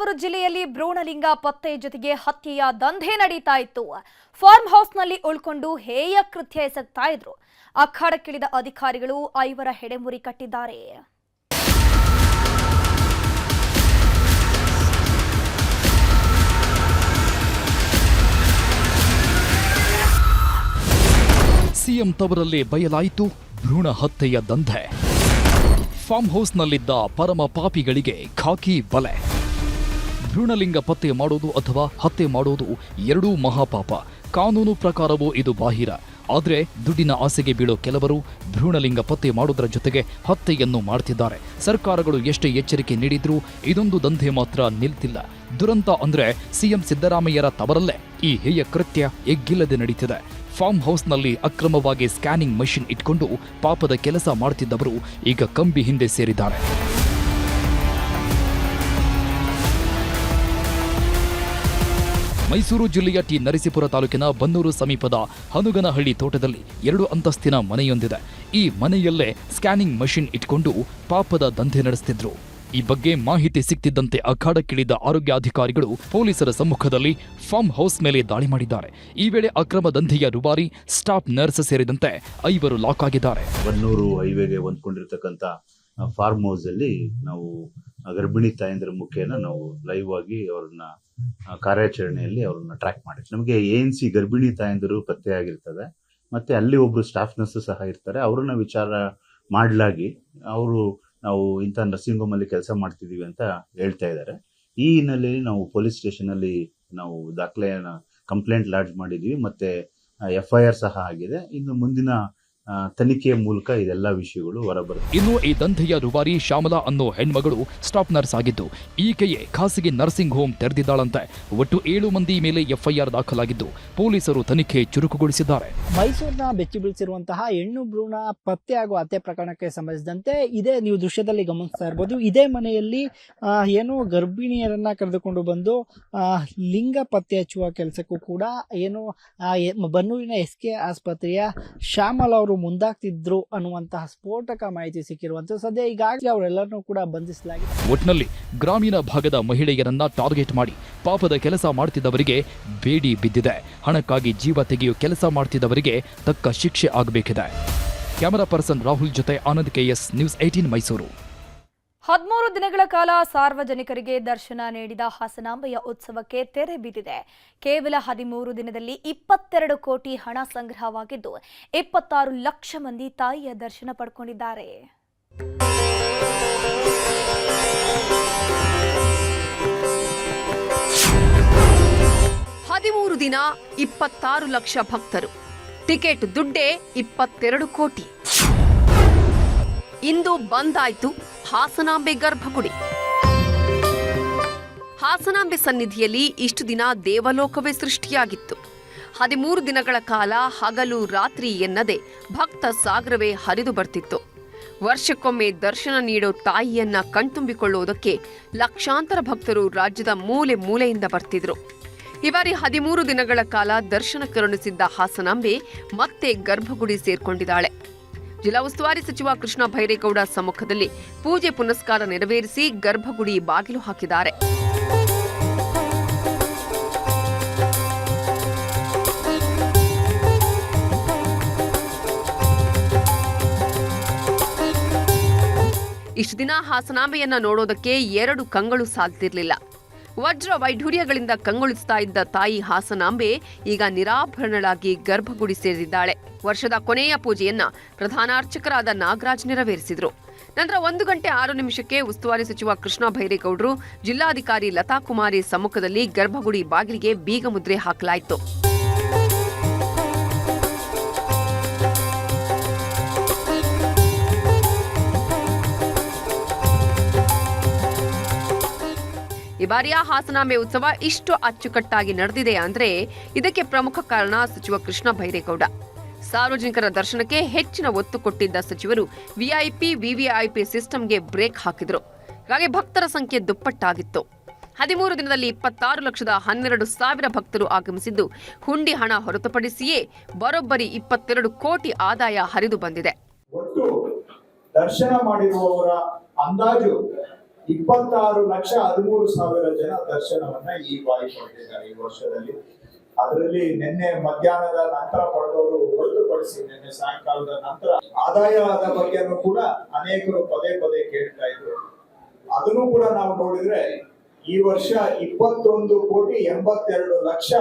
ಚಿಕ್ಕಮಗಳೂರು ಜಿಲ್ಲೆಯಲ್ಲಿ ಭ್ರೂಣಲಿಂಗ ಪತ್ತೆ ಜೊತೆಗೆ ಹತ್ಯೆಯ ದಂಧೆ ನಡೀತಾ ಇತ್ತು. ಫಾರ್ಮ್ ಹೌಸ್ನಲ್ಲಿ ಉಳ್ಕೊಂಡು ಹೇಯ ಕೃತ್ಯ ಎಸಗ್ತಾ ಇದ್ರು. ಅಖಾಡಕ್ಕಿಳಿದ ಅಧಿಕಾರಿಗಳು ಐವರ ಹೆಡೆಮುರಿ ಕಟ್ಟಿದ್ದಾರೆ. ಸಿಎಂ ತವರಲ್ಲಿ ಬಯಲಾಯಿತು ಭ್ರೂಣ ಹತ್ಯೆಯ ದಂಧೆ. ಫಾರ್ಮ್ ಹೌಸ್ನಲ್ಲಿದ್ದ ಪರಮ ಪಾಪಿಗಳಿಗೆ ಖಾಕಿ ಬಲೆ. ಭ್ರೂಣಲಿಂಗ ಪತ್ತೆ ಮಾಡೋದು ಅಥವಾ ಹತ್ಯೆ ಮಾಡೋದು ಎರಡೂ ಮಹಾಪಾಪ. ಕಾನೂನು ಪ್ರಕಾರವೂ ಇದು ಬಾಹಿರ. ಆದರೆ ದುಡ್ಡಿನ ಆಸೆಗೆ ಬೀಳೋ ಕೆಲವರು ಭ್ರೂಣಲಿಂಗ ಪತ್ತೆ ಮಾಡುವುದರ ಜೊತೆಗೆ ಹತ್ಯೆಯನ್ನು ಮಾಡ್ತಿದ್ದಾರೆ. ಸರ್ಕಾರಗಳು ಎಷ್ಟೇ ಎಚ್ಚರಿಕೆ ನೀಡಿದ್ರೂ ಇದೊಂದು ದಂಧೆ ಮಾತ್ರ ನಿಲ್ತಿಲ್ಲ. ದುರಂತ ಅಂದ್ರೆ ಸಿಎಂ ಸಿದ್ದರಾಮಯ್ಯರ ತವರಲ್ಲೇ ಈ ಹೇಯ ಕೃತ್ಯ ಎಗ್ಗಿಲ್ಲದೆ ನಡೀತಿದೆ. ಫಾರ್ಮ್ ಹೌಸ್ನಲ್ಲಿ ಅಕ್ರಮವಾಗಿ ಸ್ಕ್ಯಾನಿಂಗ್ ಮಷಿನ್ ಇಟ್ಕೊಂಡು ಪಾಪದ ಕೆಲಸ ಮಾಡ್ತಿದ್ದವರು ಈಗ ಕಂಬಿ ಹಿಂದೆ ಸೇರಿದ್ದಾರೆ. ಮೈಸೂರು ಜಿಲ್ಲೆಯ ಟಿ ನರಸೀಪುರ ತಾಲೂಕಿನ ಬನ್ನೂರು ಸಮೀಪದ ಹನುಗನಹಳ್ಳಿ ತೋಟದಲ್ಲಿ ಎರಡು ಅಂತಸ್ತಿನ ಮನೆಯೊಂದಿದೆ. ಈ ಮನೆಯಲ್ಲೇ ಸ್ಕ್ಯಾನಿಂಗ್ ಮಷಿನ್ ಇಟ್ಕೊಂಡು ಪಾಪದ ದಂಧೆ ನಡೆಸ್ತಿದ್ರು. ಈ ಬಗ್ಗೆ ಮಾಹಿತಿ ಸಿಕ್ತಿದ್ದಂತೆ ಅಖಾಡಕ್ಕಿಳಿದ ಆರೋಗ್ಯಾಧಿಕಾರಿಗಳು ಪೊಲೀಸರ ಸಮ್ಮುಖದಲ್ಲಿ ಫಾರ್ಮ್ ಹೌಸ್ ಮೇಲೆ ದಾಳಿ ಮಾಡಿದ್ದಾರೆ. ಈ ವೇಳೆ ಅಕ್ರಮ ದಂಧೆಯ ರುಬಾರಿ ಸ್ಟಾಫ್ ನರ್ಸ್ ಸೇರಿದಂತೆ ಐವರು ಲಾಕ್ ಆಗಿದ್ದಾರೆ. ಬನ್ನೂರು ಹೈವೇಗೆ ಹೊಂದ್ಕೊಂಡಿರ್ತಕ್ಕಂಥ ಫಾರ್ಮ್ ಹೌಸ್ ಅಲ್ಲಿ ನಾವು ಗರ್ಭಿಣಿ ತಾಯಂದ್ರ ಮುಖೇನ ನಾವು ಲೈವ್ ಆಗಿ ಅವ್ರನ್ನ ಕಾರ್ಯಾಚರಣೆಯಲ್ಲಿ ಅವ್ರನ್ನ ಟ್ರ್ಯಾಕ್ ಮಾಡಿ ನಮಗೆ ಎ ಎನ್ ಸಿ ಗರ್ಭಿಣಿ ತಾಯಂದಿರು ಪತ್ತೆ ಆಗಿರ್ತದೆ. ಮತ್ತೆ ಅಲ್ಲಿ ಒಬ್ರು ಸ್ಟಾಫ್ ನರ್ಸ್ ಸಹ ಇರ್ತಾರೆ. ಅವ್ರನ್ನ ವಿಚಾರ ಮಾಡಲಾಗಿ ಅವರು ನಾವು ಇಂಥ ನರ್ಸಿಂಗ್ ಹೋಮ್ ಅಲ್ಲಿ ಕೆಲಸ ಮಾಡ್ತಿದೀವಿ ಅಂತ ಹೇಳ್ತಾ ಇದ್ದಾರೆ. ಈ ಹಿನ್ನೆಲೆಯಲ್ಲಿ ನಾವು ಪೊಲೀಸ್ ಸ್ಟೇಷನ್ ಅಲ್ಲಿ ನಾವು ದಾಖಲೆಯನ್ನ ಕಂಪ್ಲೇಂಟ್ ಲಾಡ್ಜ್ ಮಾಡಿದ್ವಿ. ಮತ್ತೆ ಎಫ್ ಐ ಆರ್ ಸಹ ಆಗಿದೆ. ಇನ್ನು ಮುಂದಿನ ತನಿಖೆಯ ಮೂಲಕ ಇದೆಲ್ಲ ವಿಷಯಗಳು ಹೊರಬರುತ್ತೆ ಇನ್ನು ಈ ದಂಧೆಯ ರುಬಾರಿ ಶ್ಯಾಮಲಾ ಅನ್ನೋ ಹೆಣ್ಮಗಳು ಸ್ಟಾಫ್ ನರ್ಸ್ ಆಗಿದ್ದು ಈಕೆಯೇ ಖಾಸಗಿ ನರ್ಸಿಂಗ್ ಹೋಮ್ ತೆರೆದಿದ್ದಾಳಂತೆ. ಒಟ್ಟು ಏಳು ಮಂದಿ ಮೇಲೆ ಎಫ್ಐಆರ್ ದಾಖಲಾಗಿದ್ದು ಪೊಲೀಸರು ತನಿಖೆ ಚುರುಕುಗೊಳಿಸಿದ್ದಾರೆ. ಮೈಸೂರಿನ ಬೆಚ್ಚಿ ಬೀಳಿಸಿರುವಂತಹ ಹೆಣ್ಣು ಭ್ರೂಣ ಪತ್ತೆ ಹಾಗೂ ಹತ್ಯೆ ಪ್ರಕರಣಕ್ಕೆ ಸಂಬಂಧಿಸಿದಂತೆ ಇದೇ ನೀವು ದೃಶ್ಯದಲ್ಲಿ ಗಮನಿಸ್ತಾ ಇರಬಹುದು ಇದೇ ಮನೆಯಲ್ಲಿ ಆ, ಏನು ಗರ್ಭಿಣಿಯರನ್ನ ಕರೆದುಕೊಂಡು ಬಂದು ಆ, ಲಿಂಗ ಪತ್ತೆ ಹಚ್ಚುವ ಕೆಲಸಕ್ಕೂ ಕೂಡ ಏನು ಬನ್ನೂರಿನ ಎಸ್ ಕೆ ಆಸ್ಪತ್ರೆಯ ಶ್ಯಾಮಲ್ ಅವರು ಮುಂದಾಗ್ತಿದ್ರು ಅನ್ನುವಂತಹ ಸ್ಫೋಟಕ ಮಾಹಿತಿ ಸಿಕ್ಕಿರುವಂತ ಸದ್ಯ ಈಗಾಗಲೇ ಅವರೆಲ್ಲರನ್ನೂ ಕೂಡ ಬಂಧಿಸಲಾಗಿದೆ. ಒಟ್ನಲ್ಲಿ ಗ್ರಾಮೀಣ ಭಾಗದ ಮಹಿಳೆಯರನ್ನ ಟಾರ್ಗೆಟ್ ಮಾಡಿ ಪಾಪದ ಕೆಲಸ ಮಾಡ್ತಿದ್ದವರಿಗೆ ಬೇಡಿ ಬಿದ್ದಿದೆ. ಹಣಕ್ಕಾಗಿ ಜೀವ ತೆಗೆಯೋ ಕೆಲಸ ಮಾಡ್ತಿದ್ದವರಿಗೆ ತಕ್ಕ ಶಿಕ್ಷೆ ಆಗಬೇಕಿದೆ. ಕ್ಯಾಮರಾ ಪರ್ಸನ್ ರಾಹುಲ್ ಜೊತೆ Anand K S news eighteen Mysuru. ಹದಿಮೂರು ದಿನಗಳ ಕಾಲ ಸಾರ್ವಜನಿಕರಿಗೆ ದರ್ಶನ ನೀಡಿದ ಹಾಸನಾಂಬೆಯ ಉತ್ಸವಕ್ಕೆ ತೆರೆ ಬಿದ್ದಿದೆ ಕೇವಲ ಹದಿಮೂರು ದಿನದಲ್ಲಿ ಇಪ್ಪತ್ತೆರಡು ಕೋಟಿ ಹಣ ಸಂಗ್ರಹವಾಗಿದ್ದು, ಇಪ್ಪತ್ತಾರು ಲಕ್ಷ ಮಂದಿ ತಾಯಿಯ ದರ್ಶನ ಪಡ್ಕೊಂಡಿದ್ದಾರೆ. ಹದಿಮೂರು ದಿನ ಇಪ್ಪತ್ತಾರು ಲಕ್ಷ ಭಕ್ತರು. ಟಿಕೆಟ್ ದುಡ್ಡೇ ಇಪ್ಪತ್ತೆರಡು ಕೋಟಿ. ಇಂದು ಬಂದಾಯ್ತು ಹಾಸನಾಂಬೆ ಗರ್ಭಗುಡಿ. ಹಾಸನಾಂಬೆ ಸನ್ನಿಧಿಯಲ್ಲಿ ಇಷ್ಟು ದಿನ ದೇವಲೋಕವೇ ಸೃಷ್ಟಿಯಾಗಿತ್ತು. ಹದಿಮೂರು ದಿನಗಳ ಕಾಲ ಹಗಲು ರಾತ್ರಿ ಎನ್ನದೆ ಭಕ್ತ ಸಾಗರವೇ ಹರಿದು ಬರ್ತಿತ್ತು. ವರ್ಷಕ್ಕೊಮ್ಮೆ ದರ್ಶನ ನೀಡೋ ತಾಯಿಯನ್ನ ಕಣ್ತುಂಬಿಕೊಳ್ಳುವುದಕ್ಕೆ ಲಕ್ಷಾಂತರ ಭಕ್ತರು ರಾಜ್ಯದ ಮೂಲೆ ಮೂಲೆಯಿಂದ ಬರ್ತಿದ್ರು. ಈ ಬಾರಿ ಹದಿಮೂರು ದಿನಗಳ ಕಾಲ ದರ್ಶನ ಕರುಣಿಸಿದ್ದ ಹಾಸನಾಂಬೆ ಮತ್ತೆ ಗರ್ಭಗುಡಿ ಸೇರ್ಕೊಂಡಿದ್ದಾಳೆ. ಜಿಲ್ಲಾ ಉಸ್ತುವಾರಿ ಸಚಿವ ಕೃಷ್ಣ ಭೈರೇಗೌಡ ಸಮ್ಮುಖದಲ್ಲಿ ಪೂಜೆ ಪುನಸ್ಕಾರ ನೆರವೇರಿಸಿ ಗರ್ಭಗುಡಿ ಬಾಗಿಲು ಹಾಕಿದ್ದಾರೆ. ಇಷ್ಟು ದಿನ ಹಾಸನಾಂಬೆಯನ್ನ ನೋಡೋದಕ್ಕೆ ಎರಡು ಕಂಗಳು ಸಾಲ್ತಿರ್ಲಿಲ್ಲ ವಜ್ರ ವೈಢೂರ್ಯಗಳಿಂದ ಕಂಗೊಳಿಸ್ತಾ ಇದ್ದ ತಾಯಿ ಹಾಸನಾಂಬೆ ಈಗ ನಿರಾಭರಣಳಾಗಿ ಗರ್ಭಗುಡಿ ಸೇರಿದ್ದಾಳೆ. ವರ್ಷದ ಕೊನೆಯ ಪೂಜೆಯನ್ನ ಪ್ರಧಾನಾರ್ಚಕರಾದ ನಾಗರಾಜ್ ನೆರವೇರಿಸಿದರು. ನಂತರ ಒಂದು ಗಂಟೆ ಆರು ನಿಮಿಷಕ್ಕೆ ಉಸ್ತುವಾರಿ ಸಚಿವ ಕೃಷ್ಣ ಭೈರೇಗೌಡರು ಜಿಲ್ಲಾಧಿಕಾರಿ ಲತಾ ಕುಮಾರಿ ಸಮ್ಮುಖದಲ್ಲಿ ಗರ್ಭಗುಡಿ ಬಾಗಿಲಿಗೆ ಬೀಗ ಮುದ್ರೆ ಹಾಕಲಾಯಿತು. ಬಾರಿಯ ಹಾಸನಾಂಬೆ ಉತ್ಸವ ಇಷ್ಟು ಅಚ್ಚುಕಟ್ಟಾಗಿ ನಡೆದಿದೆ ಅಂದ್ರೆ ಇದಕ್ಕೆ ಪ್ರಮುಖ ಕಾರಣ ಸಚಿವ ಕೃಷ್ಣ ಭೈರೇಗೌಡ ಸಾರ್ವಜನಿಕರ ದರ್ಶನಕ್ಕೆ ಹೆಚ್ಚಿನ ಒತ್ತು ಕೊಟ್ಟಿದ್ದ ಸಚಿವರು ವಿಐಪಿ, ವಿವಿಐಪಿ ಸಿಸ್ಟಮ್ಗೆ ಬ್ರೇಕ್ ಹಾಕಿದ್ರು. ಹಾಗೆ ಭಕ್ತರ ಸಂಖ್ಯೆ ದುಪ್ಪಟ್ಟಾಗಿತ್ತು. ಹದಿಮೂರು ದಿನದಲ್ಲಿ ಇಪ್ಪತ್ತಾರು ಲಕ್ಷದ ಹನ್ನೆರಡು ಸಾವಿರ ಭಕ್ತರು ಆಗಮಿಸಿದ್ದು, ಹುಂಡಿ ಹಣ ಹೊರತುಪಡಿಸಿಯೇ ಬರೋಬ್ಬರಿ ಇಪ್ಪತ್ತೆರಡು ಕೋಟಿ ಆದಾಯ ಹರಿದು ಬಂದಿದೆ. ಇಪ್ಪತ್ತಾರು ಲಕ್ಷ ಹದಿಮೂರು ಸಾವಿರ ಜನ ದರ್ಶನವನ್ನ ಈ ಬಾರಿ ಪಡೆದಿದ್ದಾರೆ ಈ ವರ್ಷದಲ್ಲಿ. ಅದರಲ್ಲಿ ನಿನ್ನೆ ಮಧ್ಯಾಹ್ನದ ನಂತರ ಪಡೆದವರು ಹೊರತುಪಡಿಸಿ ನಿನ್ನೆ ಸಾಯಂಕಾಲದ ನಂತರ ಆದಾಯದ ಬಗ್ಗೆನೂ ಕೂಡ ಅನೇಕರು ಪದೇ ಪದೇ ಕೇಳ್ತಾ ಇದ್ರು. ಅದನ್ನು ಕೂಡ ನಾವು ನೋಡಿದ್ರೆ ಈ ವರ್ಷ ಇಪ್ಪತ್ತೊಂದು ಕೋಟಿ ಎಂಬತ್ತೆರಡು ಲಕ್ಷ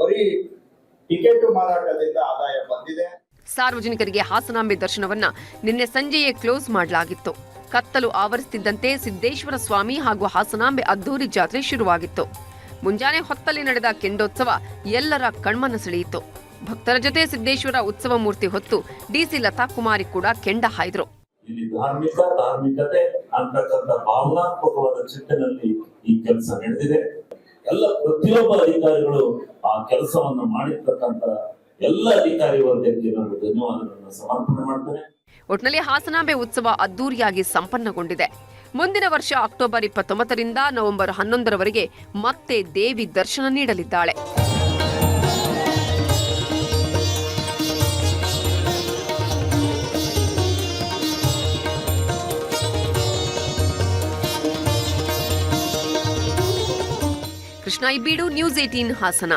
ಬರೀ ಟಿಕೆಟ್ ಮಾರಾಟದಿಂದ ಆದಾಯ ಬಂದಿದೆ. ಸಾರ್ವಜನಿಕರಿಗೆ ಹಾಸನಾಂಬೆ ದರ್ಶನವನ್ನ ನಿನ್ನೆ ಸಂಜೆಯೇ ಕ್ಲೋಸ್ ಮಾಡಲಾಗಿತ್ತು. ಕತ್ತಲು ಆವರಿಸುತ್ತಿದ್ದಂತೆ ಸಿದ್ದೇಶ್ವರ ಸ್ವಾಮಿ ಹಾಗೂ ಹಾಸನಾಂಬೆ ಅದ್ದೂರಿ ಜಾತ್ರೆ ಶುರುವಾಗಿತ್ತು. ಮುಂಜಾನೆ ಹೊತ್ತಲ್ಲಿ ನಡೆದ ಕೆಂಡೋತ್ಸವ ಎಲ್ಲರ ಕಣ್ಮನ ಸೆಳೆಯಿತು. ಭಕ್ತರ ಜೊತೆ ಸಿದ್ದೇಶ್ವರ ಉತ್ಸವ ಮೂರ್ತಿ ಹೊತ್ತು ಡಿಸಿ ಲತಾ ಕುಮಾರಿ ಕೂಡ ಕೆಂಡ ಹಾಯ್ದರು. ಇಲ್ಲಿ ಧಾರ್ಮಿಕ, ಧಾರ್ಮಿಕತೆ ಅಂತಕ್ಕಂಥ ಭಾವನಾತ್ಮಕವಾದ ಚಿಂತನೆಯಲ್ಲಿ ಈ ಕೆಲಸ ನಡೆದಿದೆ. ಎಲ್ಲ ಪ್ರತಿಯೊಬ್ಬ ಅಧಿಕಾರಿಗಳು ಆ ಕೆಲಸವನ್ನು ಮಾಡಿರ್ತಕ್ಕಂಥ ಎಲ್ಲ ಅಧಿಕಾರಿ ವರ್ಗಕ್ಕೆ ನಾನು ಧನ್ಯವಾದಗಳನ್ನು ಸಮರ್ಪಣೆ ಮಾಡ್ತೇನೆ. ಒಟ್ನಲ್ಲಿ ಹಾಸನಾಂಬೆ ಉತ್ಸವ ಅದ್ದೂರಿಯಾಗಿ ಸಂಪನ್ನಗೊಂಡಿದೆ. ಮುಂದಿನ ವರ್ಷ ಅಕ್ಟೋಬರ್ ಇಪ್ಪತ್ತೊಂಬತ್ತರಿಂದ ನವೆಂಬರ್ ಹನ್ನೊಂದರವರೆಗೆ ಮತ್ತೆ ದೇವಿ ದರ್ಶನ ನೀಡಲಿದ್ದಾಳೆ. Krishna Ibbidu news eighteen Hassan.